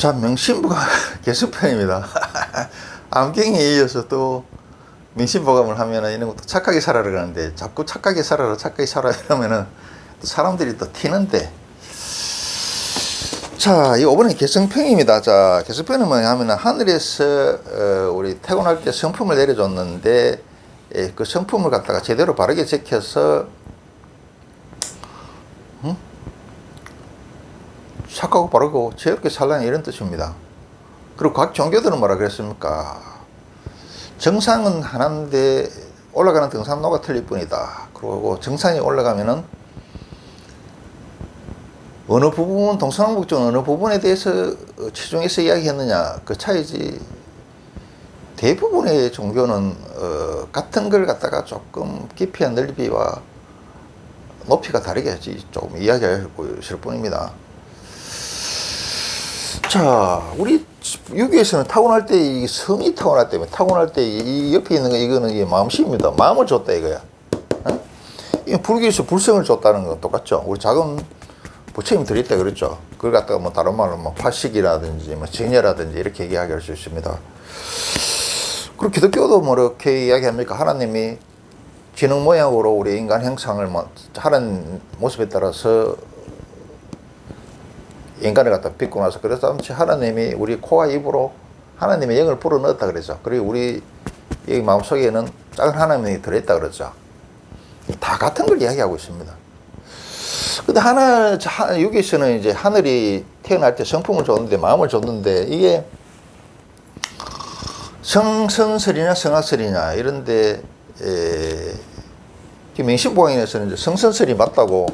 자, 명신부가 개수편입니다. 암경에 이어서 또 명신보감을 하면은 이런 것도 착하게 살아라 그러는데 자꾸 착하게 살아라, 착하게 살아라 이러면은 또 사람들이 또 튀는데 자, 이번에 개성평입니다. 자, 개성평은 뭐냐 하면은 하늘에서 어, 우리 태어날 때 성품을 내려줬는데 예, 그 성품을 갖다가 제대로 바르게 지켜서 착하고 바르고 지혜롭게 살라는 이런 뜻입니다. 그리고 각 종교들은 뭐라 그랬습니까? 정상은 하나인데 올라가는 등산로가 틀릴 뿐이다. 그리고 정상이 올라가면은 어느 부분 동서남북 어느 부분에 대해서 어, 치중해서 이야기했느냐 그 차이지 대부분의 종교는 어, 같은 걸 갖다가 조금 깊이와 넓이와 높이가 다르게 조금 이야기하고 있을 뿐입니다. 자, 우리 유교에서는 타고날 때 이 성이 타고날 때면 타고날 때 이 옆에 있는 거 이거는 이게 마음씨입니다. 마음을 줬다 이거야. 어? 이 불교에서 불성을 줬다는 건 똑같죠. 우리 작은 부처님 들있다 그랬죠. 그걸 갖다가 뭐 다른 말로 뭐 파식이라든지 뭐 정녀라든지 이렇게 이야기할 수 있습니다. 그리고 기독교도 뭐 이렇게 이야기합니까? 하나님이 지능 모양으로 우리 인간 형상을 뭐 하는 모습에 따라서 인간을 갖다 빚고 나서 그래서 아무튼 하나님이 우리 코와 입으로 하나님의 영을 불어넣었다 그러죠. 그리고 우리 이 마음속에는 작은 하나님이 들어있다 그러죠. 다 같은 걸 이야기하고 있습니다. 근데 하나, 하- 여기서는 이제 하늘이 태어날 때 성품을 줬는데, 마음을 줬는데, 이게 성선설이냐 성악설이냐, 이런데, 에, 지금 명신보강에서는 이제 성선설이 맞다고,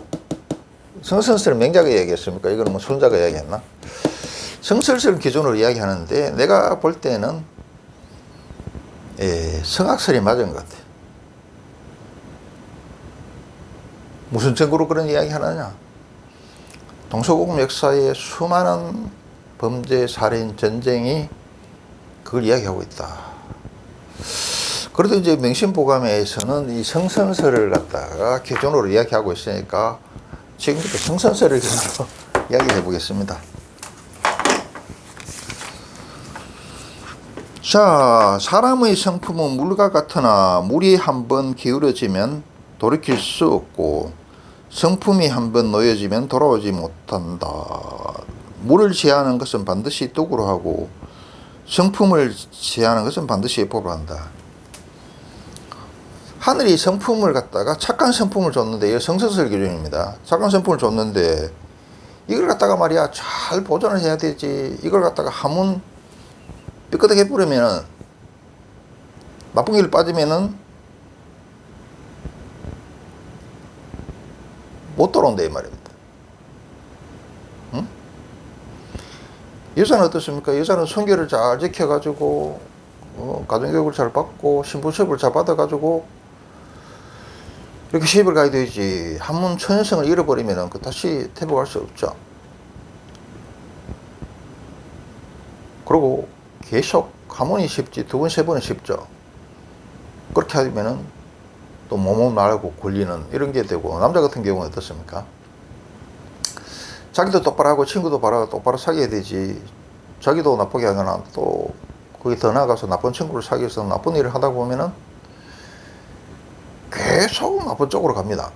성선설은 맹자가 이야기했습니까? 이거는 뭐 손자가 이야기했나? 성설설 기준으로 이야기하는데, 내가 볼 때는, 에, 성악설이 맞은 것 같아요. 무슨 증거로 그런 이야기 하느냐? 동서고금 역사의 수많은 범죄, 살인, 전쟁이 그걸 이야기하고 있다. 그래도 이제 명신보감에서는 이 성선설을 갖다가 기존으로 이야기하고 있으니까 지금부터 성선설을 기준으로 이야기해 보겠습니다. 자, 사람의 성품은 물과 같으나 물이 한번 기울어지면 돌이킬 수 없고 성품이 한번 놓여지면 돌아오지 못한다. 물을 제하는 것은 반드시 뚝으로 하고 성품을 제하는 것은 반드시 예법으로 한다. 하늘이 성품을 갖다가 착한 성품을 줬는데 이거 성서설 기준입니다. 착한 성품을 줬는데 이걸 갖다가 말이야 잘 보존을 해야 되지. 이걸 갖다가 한문 삐끗하게 뿌리면은 나쁜 길 빠지면은 못 돌아온다 이 말입니다. 응? 여자는 어떻습니까? 여자는 성결을 잘 지켜가지고 어, 가정교육을 잘 받고 신부 수업을 잘 받아가지고 이렇게 시집을 가야 되지. 한문 천연성을 잃어버리면 그 다시 퇴복할 수 없죠. 그리고 계속 한 번이 쉽지 두 번, 세 번은 쉽죠. 그렇게 하면은 또 몸은 말고 굴리는 이런 게 되고 남자 같은 경우는 어떻습니까? 자기도 똑바로 하고 친구도 바로 똑바로 사귀어야 되지. 자기도 나쁘게 하거나 또 거기 더 나가서 나쁜 친구를 사귀어서 나쁜 일을 하다 보면은 계속 나쁜 쪽으로 갑니다.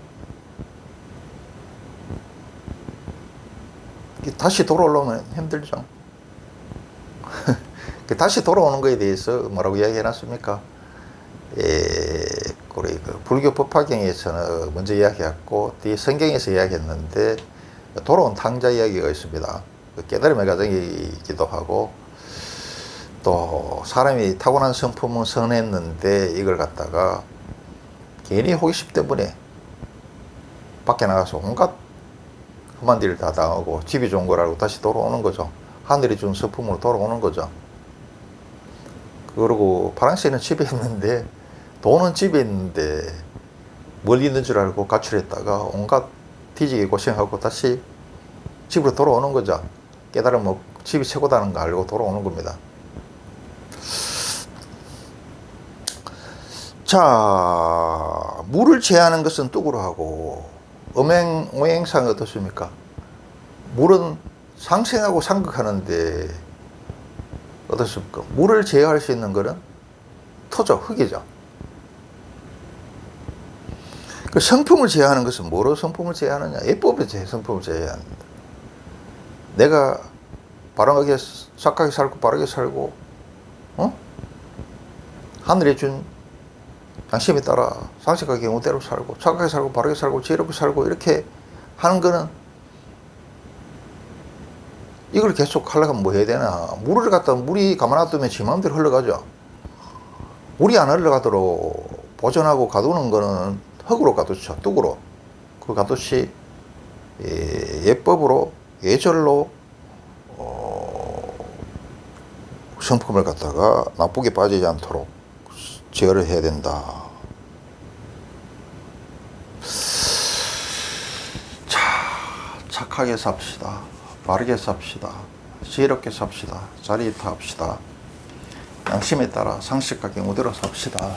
다시 돌아오려면 힘들죠. 그 다시 돌아오는 거에 대해서 뭐라고 이야기해 놨습니까? 예, 우리 그 불교 법화경에서는 먼저 이야기했고, 뒤에 성경에서 이야기했는데, 돌아온 탕자 이야기가 있습니다. 그 깨달음의 과정이기도 하고, 또 사람이 타고난 성품은 선했는데, 이걸 갖다가 괜히 호기심 때문에 밖에 나가서 온갖 험한 일을 다 당하고, 집이 좋은 거라고 다시 돌아오는 거죠. 하늘이 준 성품으로 돌아오는 거죠. 그러고 파랑새는 집에 있는데 돈은 집에 있는데 멀리 있는 줄 알고 가출했다가 온갖 뒤지게 고생하고 다시 집으로 돌아오는 거죠. 깨달으면 뭐 집이 최고다는 거 알고 돌아오는 겁니다. 자, 물을 제하는 것은 뚝으로 하고, 음행, 오행상이 어떻습니까? 물은 상생하고 상극하는데 어떻습니까? 물을 제어할 수 있는 거는 토죠, 흙이죠. 그 성품을 제어하는 것은 뭐로 성품을 제어하느냐? 예법에 제 성품을 제어해야 합니다. 내가 바르게 착하게 살고 바르게 살고, 어? 하늘에 준 양심에 따라 상식하게 경우대로 살고 착하게 살고 바르게 살고 지혜롭게 살고 이렇게 하는 거는 이걸 계속 하려면 뭐 해야 되나? 물을 갖다 물이 가만 놔두면 지 마음대로 흘러가죠. 물이 안 흘러가도록 보존하고 가두는 거는 흙으로 가두죠. 뚝으로. 그 가두시 예, 예법으로 예절로 어, 성품을 갖다가 나쁘게 빠지지 않도록 제어를 해야 된다. 자, 착하게 삽시다. 바르게 삽시다. 지혜롭게 삽시다. 자리에 합시다. 양심에 따라 상식과 경우대로 삽시다.